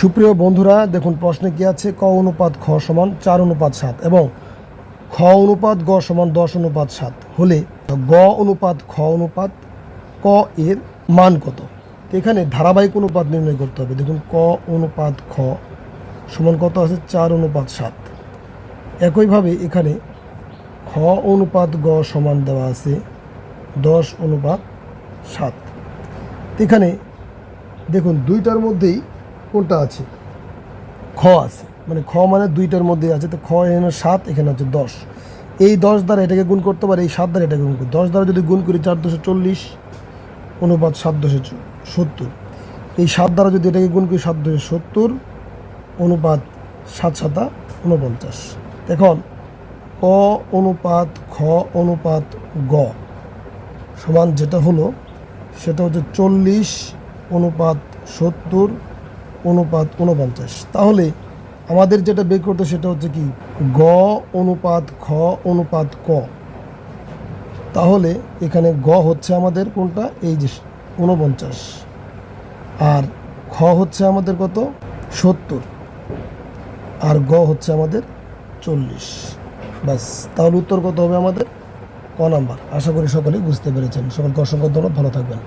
সুপ্রিয় বন্ধুরা, দেখুন প্রশ্নে কি আছে? ক অনুপাত খ সমান চার অনুপাত সাত এবং খ অনুপাত গ সমান দশ অনুপাত সাত হলে গ অনুপাত খ অনুপাত ক এর মান কত? এখানে ধারাবাহিক অনুপাত নির্ণয় করতে হবে। দেখুন, ক অনুপাত খ সমান কত আছে? চার অনুপাত সাত। একইভাবে এখানে খ অনুপাত গ সমান দেওয়া আছে দশ অনুপাত সাত। এখানে দেখুন, দুইটার মধ্যেই কোনটা আছে? খ আছে। মানে খ মানে দুইটার মধ্যে আছে। তো খ এখানে সাত, এখানে হচ্ছে দশ। এই দশ দ্বারা এটাকে গুণ করতে পারে, এই সাত দ্বারা এটাকে গুণ করি দশ দ্বারা যদি গুণ করি, চার দশে চল্লিশ, অনুপাত সাত দশে সত্তর। এই সাত দ্বারা যদি এটাকে গুণ করি, সাত দশে সত্তর, অনুপাত সাত সাতা উনপঞ্চাশ এখন ক অনুপাত খ অনুপাত গ সমান যেটা হলো, সেটা হচ্ছে চল্লিশ, অনুপাত সত্তর অনুপাত উনপঞ্চাশ তাহলে আমাদের যেটা বের করতে সেটা হচ্ছে কি, গ অনুপাত খ অনুপাত ক। তাহলে এখানে গ হচ্ছে আমাদের কোনটা? এই যে উনপঞ্চাশ আর খ হচ্ছে আমাদের কত? সত্তর। আর গ হচ্ছে আমাদের চল্লিশ। ব্যাস, তাহলে উত্তর কত হবে আমাদের? ক নাম্বার। আশা করি সকলেই বুঝতে পেরেছেন। সকলকে অসংখ্য ধন্যবাদ। ভালো থাকবেন।